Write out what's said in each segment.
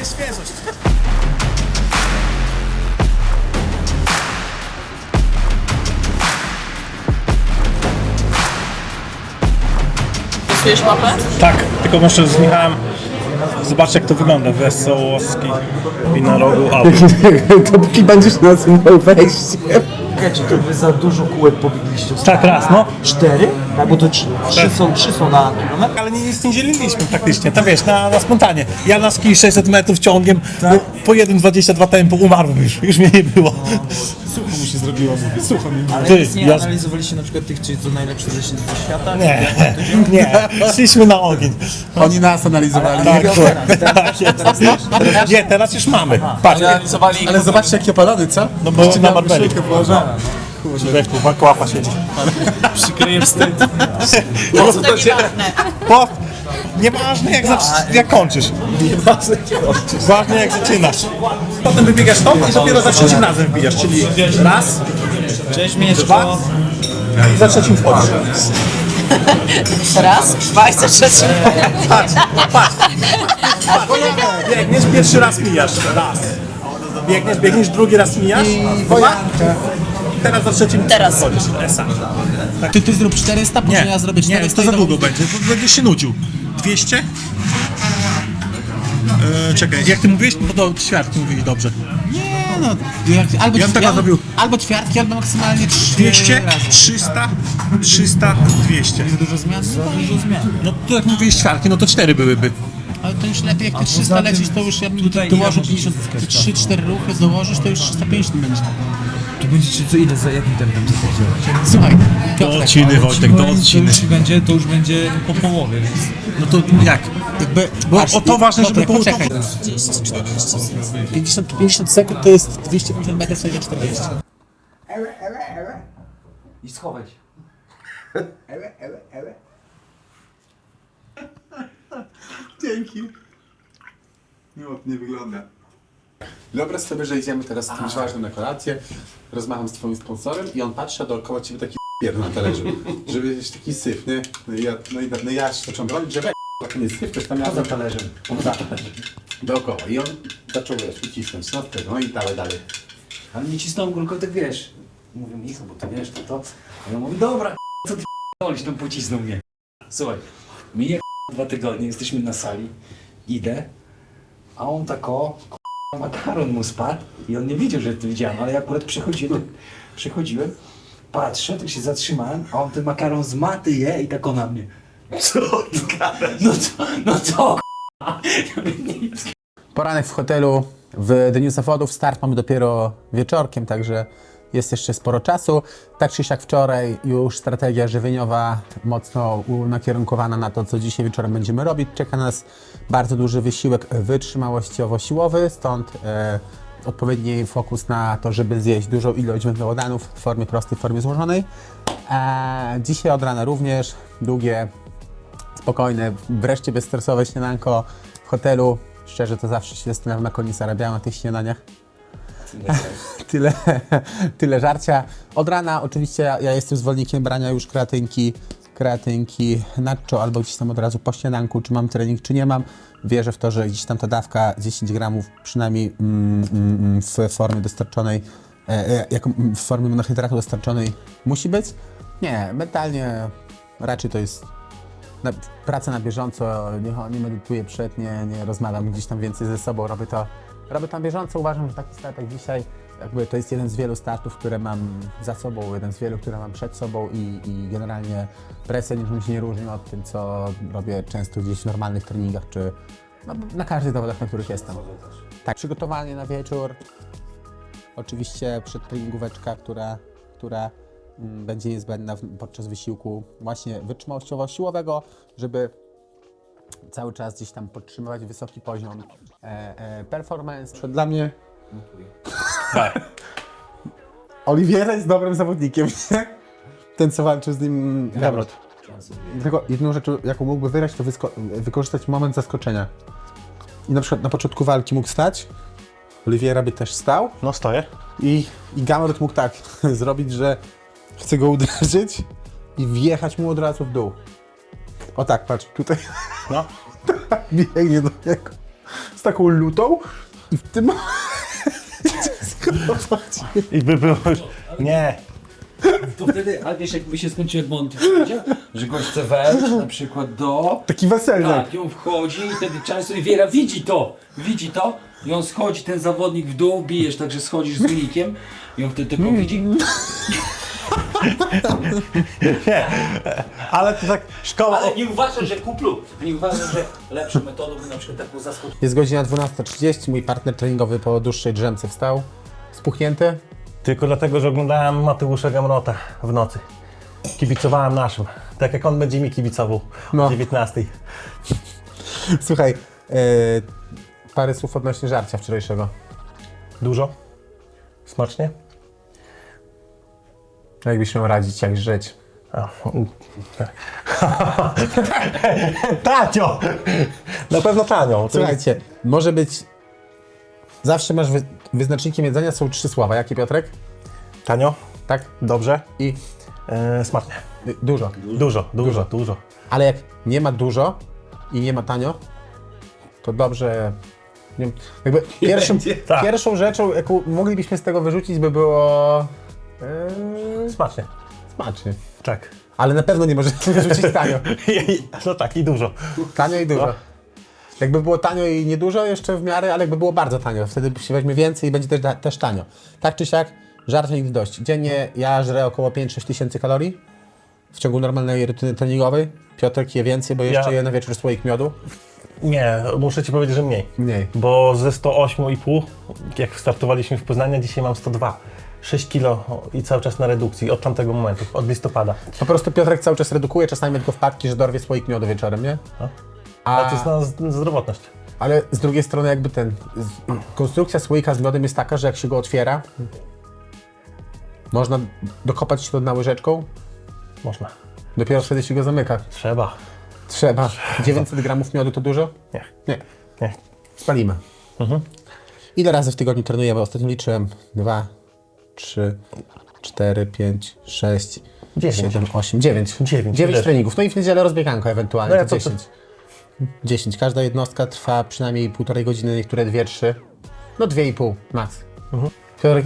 jest świeżość. Rysujesz mapę? Tak, tylko muszę z Michałem zobaczyć jak to wygląda. Wesołowski, winorogu, auto. Dopóki będziesz nazywał wejście. Czekajcie, to wy za dużo kółek pobiegliście. Tak, raz, no. Cztery? Tak, bo to trzy, trzy, są, trzy są na kilometr. Ale nie, nic nie dzieliliśmy praktycznie, to wiesz, na, na spontanie. Ja na ski 600 metrów ciągiem, Tak. no, po 1,22 tempo umarłem już, już mnie nie było. Sucho mu się zrobiło, mówię, sucho mi Ale Ty, nic nie ja- analizowaliście na przykład tych, czy co najlepsze ze świata? Nie, nie, szliśmy na ogień. Oni nas analizowali. Tak, Teraz, tak jest. Nie, teraz już mamy. Patrz, Ale zobaczcie jaki opalony, co? no bo na miałem Położoną. Człowieku, bakłapa siedzi. przykryję wstyd. To co to nieważne. Po, nieważne jak, zac- jak kończysz. Ważne jak zaczynasz. Potem wybiegasz stąd i dopiero za trzecim razem wbijasz, czyli raz, Cześć dwa i za trzecim wchodzisz. Raz, dwa i za trzecim. Patrz, patrz. Biegniesz, pierwszy raz mijasz, raz. Biegniesz, biegniesz, drugi raz mijasz, dwa. Teraz za trzecim Teraz. wchodzisz. Esa. Ty, ty zrób 400, później ja zrobię 400. Nie, to za długo będzie, bo będziesz się nudził. 200? E, czekaj, jak ty mówiłeś? No to ćwiartki mówili dobrze. Nie no, jak, albo, Ja bym tak ćwi- zrobił. albo ćwiartki, albo maksymalnie 3 200, razy. 300, 300, 200. Dużo zmian? Dużo zmian. No to jak mówiłeś ćwiartki, no to 4 byłyby. Ale to już lepiej jak ty 300 poza tym lecisz, to już ja bym tutaj dołożył ile możesz 53-4 ruchy, dołożysz, to już 350 będzie. Tu będziecie co ile, za jakim tempem to będzie? Słuchaj, Do Piotrek, odciny, Wojtek, do To odciny. już będzie, to już będzie po połowie, więc... No to jak? jakby... Bo patrz, o to ważne, żeby było to... poczekaj. 50, 50 sekund to jest 250 metrów, sobie 40. I schować. Dzięki. Miłotnie wygląda. Wyobraź sobie, że idziemy teraz z kimś ważnym na kolację, rozmawiam z twoim sponsorem i on patrzy, dookoła ciebie taki pier na talerzu, żeby jest taki syf, nie? No i ja, no i, no i ja się zacząłem bronić, że we to nie syf, ktoś tam miał za talerzem. Za talerzem. Dookoła. I on zaczął, wiesz, ucisnąć, no tego, no i dalej, dalej. Ale mi cisnął górką, tak wiesz. Mówię, Michał, bo to wiesz, to to. A ja mówię, dobra, co ty p***olisz, tam pocisnął mnie. Słuchaj, minie dwa tygodnie, jesteśmy na sali, idę, a on tak o, makaron mu spadł i on nie wiedział, że to widziałem, ale ja akurat przechodziłem, przechodziłem, patrzę, tak się zatrzymałem, a on ten makaron z maty je i tak o na mnie. Co ty gadasz? No to, no k***a. Nie, Poranek w hotelu w dniu zawodów. Start mamy dopiero wieczorkiem, także jest jeszcze sporo czasu. Tak czy siak wczoraj już strategia żywieniowa mocno nakierunkowana na to, co dzisiaj wieczorem będziemy robić. Czeka nas bardzo duży wysiłek wytrzymałościowo-siłowy, stąd e, odpowiedni fokus na to, żeby zjeść dużą ilość węglowodanów w formie prostej, w formie złożonej. E, dzisiaj od rana również długie spokojne, wreszcie bezstresowe śniadanko w hotelu. Szczerze to zawsze się zastanawiam, jak oni zarabiają na tych śniadaniach. tyle, tyle żarcia. Od rana oczywiście ja, jestem zwolennikiem brania już kreatynki, kreatynki nacho albo gdzieś tam od razu po śniadanku, czy mam trening, czy nie mam. Wierzę w to, że gdzieś tam ta dawka 10 gramów przynajmniej mm, mm, mm, w formie dostarczonej, e, e, jako, w formie monohydratu dostarczonej musi być. Nie, mentalnie raczej to jest na, praca na bieżąco, nie, nie medytuję przed, nie, nie rozmawiam gdzieś tam więcej ze sobą, robię to, robię na bieżąco. Uważam, że taki start jak dzisiaj, jakby to jest jeden z wielu startów, które mam za sobą, jeden z wielu, które mam przed sobą i, i generalnie presja niczym się nie różni od tym, co robię często gdzieś w normalnych treningach, czy no, na każdych zawodach, na których jestem. Tak, przygotowanie na wieczór, oczywiście przedtreningóweczka, która, która mm, będzie niezbędna podczas wysiłku właśnie wytrzymałościowo-siłowego, żeby cały czas gdzieś tam podtrzymywać wysoki poziom e, e, performance. Przed dla mnie Oliwiera jest dobrym zawodnikiem, nie? Ten, co walczy z nim Gamrot. Tylko jedną rzecz, jaką mógłby wygrać, to wysko- wykorzystać moment zaskoczenia. I na przykład na początku walki mógł stać, Oliwiera by też stał, No stoję. i, i Gamrot mógł tak zrobić, że chce go uderzyć i wjechać mu od razu w dół. O tak, patrz, tutaj No. biegnie do niego. z taką lutą i w tym I by było już... Nie. To wtedy, a wiesz jakby się skończył, powiedział, że gość chce wejść na przykład do... taki weselny. Tak, i on wchodzi i wtedy często i Wiera widzi to, widzi to i on schodzi, ten zawodnik w dół, bijesz, także schodzisz z wynikiem i on wtedy tylko widzi. Ale to tak szkoła... Ale nie uważam, że kuplu, nie uważam, że lepszą metodą by na przykład taką zaskoczyć. Jest godzina 12.30, mój partner treningowy po dłuższej drzemce wstał, spuchnięty. Tylko dlatego, że oglądałem Mateusza Gamrota w nocy. Kibicowałem naszym. Tak jak on będzie mi kibicował No. o 19. Słuchaj, yy, parę słów odnośnie żarcia wczorajszego. Dużo? Smacznie? Jakbyś miał radzić, jak żyć. A. tanio! Na pewno tanio. Słuchajcie, może być... Zawsze masz... Wy... Wyznacznikiem jedzenia są trzy słowa. Jakie, Piotrek? Tanio, Tak? dobrze, I e, smacznie. y, dużo. Dużo, dużo, dużo. Ale jak nie ma dużo i nie ma tanio, to dobrze. Nie, wiem, jakby pierwszym, tak. pierwszą rzeczą, jaką moglibyśmy z tego wyrzucić, by było. Smacznie. smacznie. Tak. Ale na pewno nie możemy wyrzucić tanio. No tak, i dużo. Tanio i dużo. No. Jakby było tanio i niedużo jeszcze w miarę, ale jakby było bardzo tanio, wtedy się weźmie więcej i będzie też, też tanio. Tak czy siak, żarcia nigdy dość. Dziennie ja żrę około 5-6 tysięcy kalorii w ciągu normalnej rutyny treningowej. Piotrek je więcej, bo jeszcze je na wieczór słoik miodu. Nie, muszę Ci powiedzieć, że mniej. Mniej. Bo ze 108,5, jak startowaliśmy w Poznaniu, dzisiaj mam 102. 6 kilo i cały czas na redukcji od tamtego momentu, od listopada. Po prostu Piotrek cały czas redukuje, czasami tylko wpadki, że dorwie słoik miodu wieczorem, nie? No. A, Ale to jest na zdrowotność. ale z drugiej strony jakby ten, konstrukcja słoika z miodem jest taka, że jak się go otwiera, można dokopać się do dna łyżeczką, Można. dopiero wtedy się go zamyka. Trzeba. Trzeba. 900 gramów miodu to dużo? Nie. Nie. Nie. Spalimy. Ile razy w tygodniu trenujemy? Ostatnio liczyłem. Dwa, trzy, cztery, pięć, sześć, Dziewięć. siedem, osiem, dziewięć. Dziewięć, Dziewięć tyle. treningów. No i w niedzielę rozbieganko ewentualnie, No ja to to- dziesięć. Dziesięć. Każda jednostka trwa przynajmniej półtorej godziny, niektóre dwie, trzy. No dwie i pół, max. Mhm.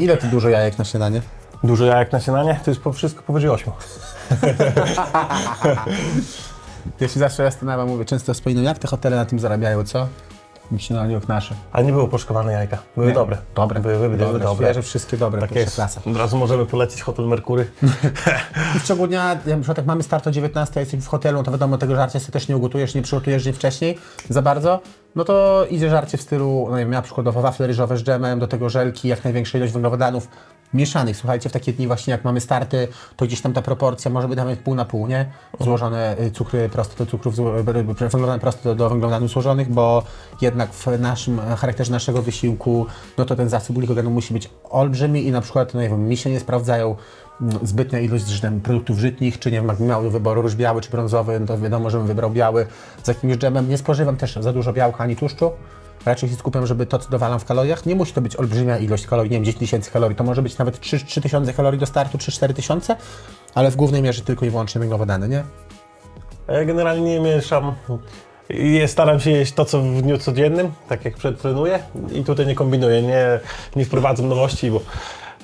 Ile ty dużo jajek na śniadanie? Dużo jajek na śniadanie, to jest po wszystko powyżej 8. Ja się zawsze zastanawiam, mówię często wspominam, jak te hotele na tym zarabiają, co? W śniadaniu jak nasze. A nie były poszkowane jajka. Były Nie? dobre. Dobre. Były, były, Dobre, dobre. świeże, wszystkie dobre, Tak pierwsza jest. klasa. Od razu możemy polecić hotel Merkury. I w ciągu dnia, jak na przykład jak mamy start o 19, a jesteś w hotelu, no to wiadomo, tego żarcia sobie też nie ugotujesz, nie przygotujesz dzień wcześniej za bardzo, no to idzie żarcie w stylu, no nie wiem, ja przykładowo wafle ryżowe z dżemem, do tego żelki, jak największa ilość węglowodanów mieszanych. Słuchajcie, w takie dni właśnie jak mamy starty, to gdzieś tam ta proporcja może być nawet pół na pół, nie? Złożone y, cukry proste do cukrów, y, y, węglowodany proste do, do węglowodanów złożonych, bo jednak w naszym charakterze naszego wysiłku, no to ten zasób glikogenu musi być olbrzymi i na przykład, no nie wiem, mi się nie sprawdzają zbytnia ilość produktów żytnich, czy nie miał do wyboru róż biały czy brązowy, no to wiadomo, żebym wybrał biały z jakimś dżemem. Nie spożywam też za dużo białka ani tłuszczu. Raczej się skupiam, żeby to, co dowalam w kaloriach, nie musi to być olbrzymia ilość kalorii, nie wiem, 10 tysięcy kalorii, to może być nawet 3, 3 tysiące kalorii do startu, 3-4 tysiące, ale w głównej mierze tylko i wyłącznie węglowodany, nie? Ja generalnie nie mieszam. I staram się jeść to, co w dniu codziennym, tak jak przedtrenuję. I tutaj nie kombinuję, nie, nie wprowadzam nowości, bo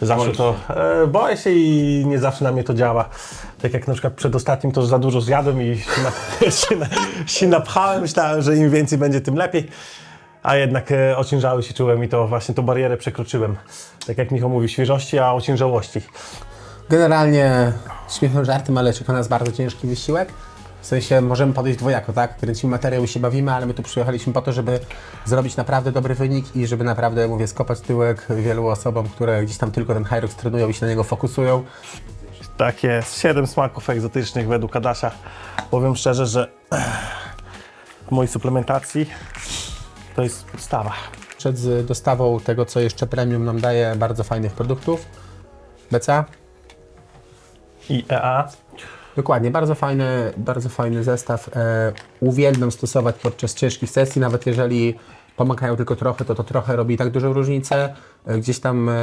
zawsze to e, boję się i nie zawsze na mnie to działa. Tak jak na przykład przed ostatnim to za dużo zjadłem i się, na, się, na, się napchałem. Myślałem, że im więcej będzie, tym lepiej. A jednak e, ociężały się czułem i to właśnie tą barierę przekroczyłem. Tak jak Michał mówi, świeżości, a ociężałości. Generalnie śmiechem żartem, ale czeka nas bardzo ciężki wysiłek. W sensie możemy podejść dwojako, tak? Kręcimy materiał i się bawimy, ale my tu przyjechaliśmy po to, żeby zrobić naprawdę dobry wynik i żeby naprawdę, mówię, skopać tyłek wielu osobom, które gdzźś tam tylko ten Hyrox trenują i się na niego fokusują. Tak jest, 7 smaków egzotycznych według Adasia. Powiem szczerze, że w mojej suplementacji to jest podstawa. Przed dostawą tego, co jeszcze premium nam daje, bardzo fajnych produktów. BCA? I EA. Dokładnie, bardzo fajny, bardzo fajny zestaw. E, uwielbiam stosować podczas ciężkich sesji, nawet jeżeli pomagają tylko trochę, to to trochę robi tak dużą różnicę. E, gdzieś tam e,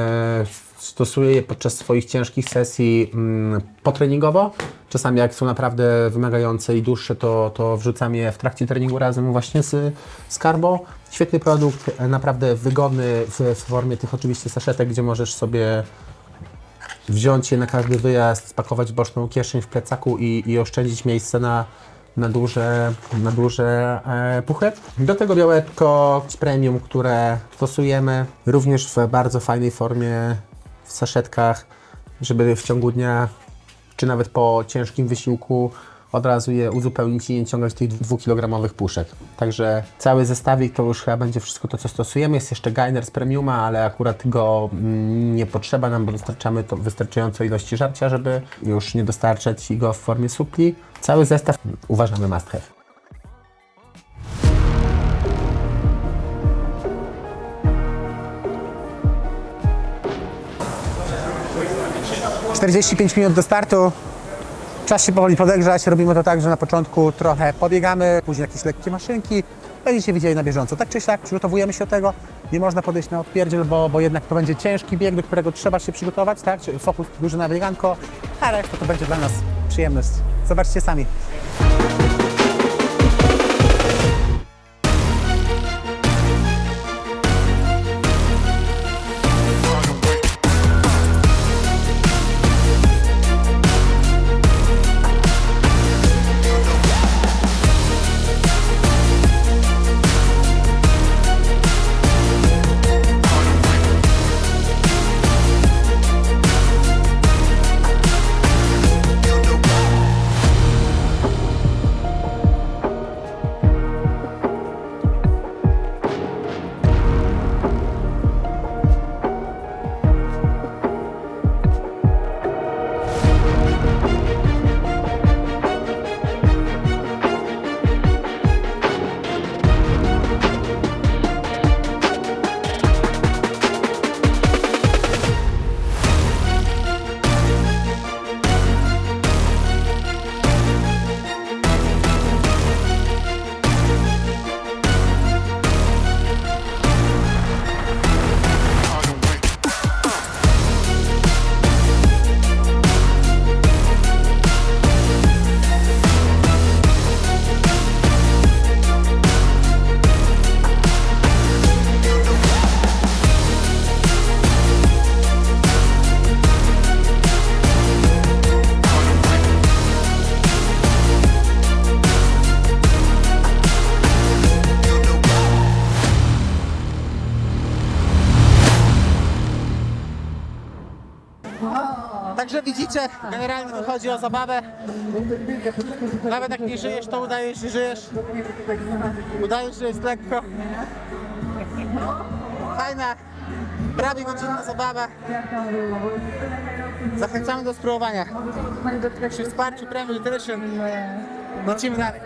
stosuję je podczas swoich ciężkich sesji mm, potreningowo. Czasami jak są naprawdę wymagające i dłuższe, to, to wrzucam je w trakcie treningu razem właśnie z, z Carbo. Świetny produkt, e, naprawdę wygodny w, w formie tych oczywiście saszetek, gdzie możesz sobie wziąć je na każdy wyjazd, spakować boczną kieszeń w plecaku i, i oszczędzić miejsce na, na duże, na duże e, puchy. Do tego białeczko z premium, które stosujemy również w bardzo fajnej formie w saszetkach, żeby w ciągu dnia czy nawet po ciężkim wysiłku od razu je uzupełnić i nie ciągać tych dwukilogramowych puszek. Także cały zestawik to już chyba będzie wszystko to, co stosujemy. Jest jeszcze Gainer z Premiuma, ale akurat go mm, nie potrzeba nam, bo dostarczamy to wystarczająco ilości żarcia, żeby już nie dostarczać go w formie supli. Cały zestaw uważamy must have. ...45 minut do startu. Czas się powoli podegrzać. Robimy to tak, że na początku trochę pobiegamy, później jakieś lekkie maszynki. Będziecie widzieli na bieżąco. Tak czy siak przygotowujemy się do tego. Nie można podejść na odpierdziel, bo, bo jednak to będzie ciężki bieg, do którego trzeba się przygotować, tak? Fokus duży na bieganko, a reszta to będzie dla nas przyjemność. Zobaczcie sami. Widzicie, generalnie tu chodzi o zabawę. Nawet jak nie żyjesz, to udajesz, że żyjesz. Udajesz, że jest lekko. Fajna, prawie godzinna zabawa. Zachęcamy do spróbowania. Przy wsparciu Premium Nutrition lecimy dalej.